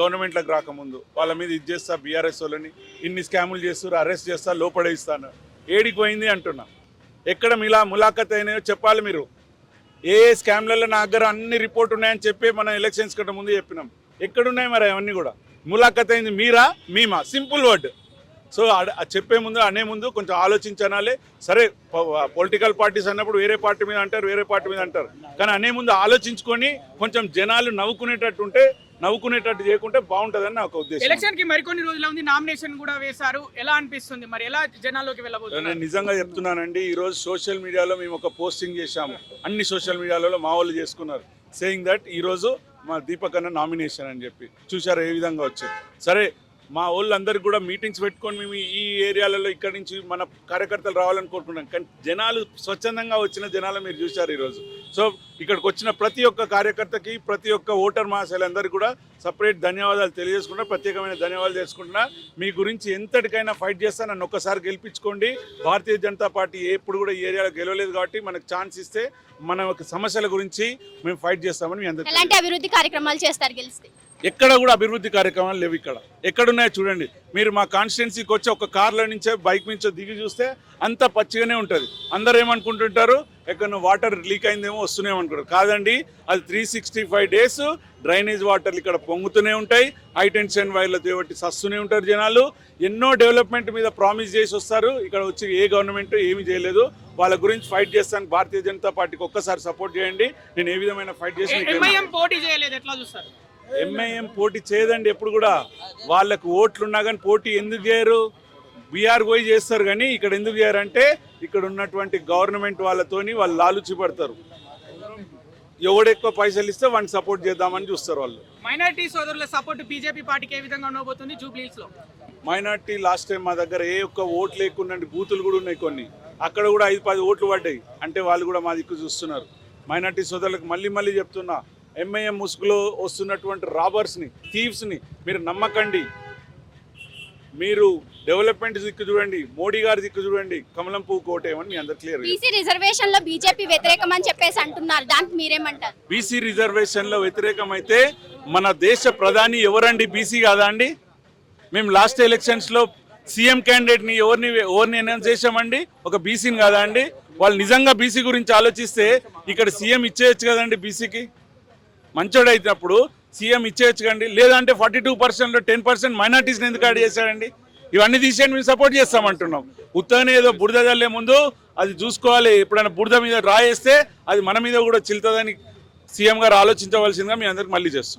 గవర్నమెంట్లకు రాకముందు వాళ్ళ మీద ఇది చేస్తా బీఆర్ఎస్ వాళ్ళని ఇన్ని స్కాములు చేస్తారు అరెస్ట్ చేస్తా లోపడేస్తాను ఏడికి పోయింది అంటున్నా. ఎక్కడ మిలా ములాఖత్ అయినాయో చెప్పాలి మీరు. ఏ ఏ స్కామ్లలో నా దగ్గర అన్ని రిపోర్ట్ ఉన్నాయని చెప్పి మనం ఎలక్షన్స్ కంటే ముందు చెప్పినాం. ఎక్కడున్నాయి మరి అవన్నీ కూడా? ములాఖత్ అయింది మీరా మీమా? Simple word. సో చెప్పే ముందు అనే ముందు కొంచెం ఆలోచించనాలే. సరే పొలిటికల్ పార్టీస్ అన్నప్పుడు వేరే పార్టీ మీద అంటారు వేరే పార్టీ మీద అంటారు. కానీ అనే ముందు ఆలోచించుకొని కొంచెం జనాలు నవ్వుకునేటట్టు ఉంటే నవ్వుకునేటట్టు చేయకుంటే బాగుంటుందని నా ఒక ఉద్దేశం. ఎలక్షన్కి మరికొన్ని రోజుల ఉంది నామినేషన్ కూడా వేశారు. ఎలా అనిపిస్తుంది మరి? ఎలా జనాల్లోకి నేను వెళ్ళబోతున్నారు నిజంగా చెప్తున్నానండి ఈరోజు సోషల్ మీడియాలో మేము ఒక పోస్టింగ్ చేశాము. అన్ని సోషల్ మీడియాలలో మా వాళ్ళు చేసుకున్నారు. సేయింగ్ దట్ ఈరోజు మా దీపక్ అన్న నామినేషన్ అని చెప్పి. చూసారు ఏ విధంగా వచ్చింది? సరే మా వాళ్ళందరికీ కూడా మీటింగ్స్ పెట్టుకొని మేము ఈ ఏరియాలలో ఇక్కడి నుంచి మన కార్యకర్తలు రావాలని కోరుకుంటున్నాం. కానీ జనాలు స్వచ్ఛందంగా వచ్చిన జనాలు మీరు చూశారు ఈరోజు. సో ఇక్కడికి వచ్చిన ప్రతి ఒక్క కార్యకర్తకి ప్రతి ఒక్క ఓటర్ మహాశయులందరికీ కూడా సపరేట్ ధన్యవాదాలు తెలియజేసుకుంటా ప్రత్యేకమైన ధన్యవాదాలు చేసుకుంటున్నా మీ గురించి ఎంతటికైనా ఫైట్ చేస్తా నన్ను ఒక్కసారి గెలిపించుకోండి. భారతీయ జనతా పార్టీ ఎప్పుడు కూడా ఈ ఏరియాలో గెలవలేదు కాబట్టి మనకు ఛాన్స్ ఇస్తే మన సమస్యల గురించి మేము ఫైట్ చేస్తామని మీ అందరికీ ఎలాంటి అభివృద్ధి కార్యక్రమాలు చేస్తారు గెలిస్తే? ఎక్కడ కూడా అభివృద్ధి కార్యక్రమాలు లేవు ఇక్కడ. ఎక్కడున్నాయో చూడండి. మీరు మా కాన్స్టిట్యున్సీకి వచ్చి ఒక కార్లో నుంచే బైక్ నుంచో దిగి చూస్తే అంతా పచ్చిగానే ఉంటుంది. అందరు ఏమనుకుంటుంటారు? ఎక్కడ వాటర్ లీక్ అయిందేమో వస్తూనే అనుకుంటారు కాదండి అది three sixty five days drainage వాటర్లు ఇక్కడ పొంగుతూనే ఉంటాయి. హై టెన్షన్ వైర్లతో బట్టి సస్తూనే ఉంటారు జనాలు. ఎన్నో డెవలప్మెంట్ మీద ప్రామిస్ చేసి వస్తారు. ఇక్కడ వచ్చి ఏ గవర్నమెంట్ ఏమీ చేయలేదు. వాళ్ళ గురించి ఫైట్ చేస్తాను భారతీయ జనతా పార్టీకి ఒక్కసారి సపోర్ట్ చేయండి. నేను ఏ విధమైన ఫైట్ చేసి ఎంఐఎం పోటీ చేయలేదు ఎట్లా చూస్తారు? ఎంఐఎం పోటీ చేయదండి ఎప్పుడు కూడా. వాళ్ళకు ఓట్లు ఉన్నా కానీ పోటీ ఎందుకు చేయరు? బీఆర్ పోయి చేస్తారు కానీ ఇక్కడ ఎందుకు చేయరంటే ఇక్కడ ఉన్నటువంటి గవర్నమెంట్ వాళ్ళతోని వాళ్ళు లాలుచి పడతారు. ఎవడు ఎక్కువ పైసలు ఇస్తే వాడిని సపోర్ట్ చేద్దామని చూస్తారు వాళ్ళు. మైనారిటీ సోదరుల సపోర్ట్ బీజేపీ పార్టీకి ఏ విధంగా ఉండబోతుంది జూబ్లీస్లో మైనార్టీ లాస్ట్ టైం మా దగ్గర ఏ ఒక్క ఓట్లు లేకుండా బూతులు కూడా ఉన్నాయి కొన్ని. అక్కడ కూడా ఐదు పది ఓట్లు పడ్డాయి. అంటే వాళ్ళు కూడా మా దిక్కు చూస్తున్నారు. మైనార్టీ సోదరులకు మళ్ళీ మళ్ళీ చెప్తున్నా ఎంఐఎం ముసుగులో వస్తున్నటువంటి రాబర్స్ని థీవ్స్ని మీరు నమ్మకండి. మీరు డెవలప్మెంట్ దిక్కు చూడండి మోడీ గారి దిక్కు చూడండి కమలం పువ్వు కోటేమని మీ అందరు క్లియర్ బీసీ రిజర్వేషన్లో బీజేపీ వ్యతిరేకం అని చెప్పేసి అంటున్నారు. దానికి మీరేమంటారు? బీసీ రిజర్వేషన్లో వ్యతిరేకమైతే మన దేశ ప్రధాని ఎవరండి? బీసీ కాదా అండి? మేము లాస్ట్ ఎలక్షన్స్లో సీఎం క్యాండిడేట్ని ఎవరిని ఎవరిని అనౌన్స్ చేశామండి? ఒక బీసీని కాదా అండి? వాళ్ళు నిజంగా బీసీ గురించి ఆలోచిస్తే ఇక్కడ సీఎం ఇచ్చేయచ్చు కదండి బీసీకి? మంచోడు అయినప్పుడు సీఎం ఇచ్చేయచ్చు కండి లేదంటే ఫార్టీ టూ పర్సెంట్లో టెన్ పర్సెంట్ మైనార్టీస్ని ఎందుకు యాడ్ చేశాడండి ఇవన్నీ తీసేయండి మేము సపోర్ట్ చేస్తామంటున్నాం. ఉత్తగానే ఏదో బురద చల్లే ముందు అది చూసుకోవాలి. ఎప్పుడైనా బురద మీద రాయేస్తే అది మన మీద కూడా చిల్తుందని సీఎం గారు ఆలోచించవలసిందిగా మీ అందరికి మళ్ళీ చేస్తున్నాం.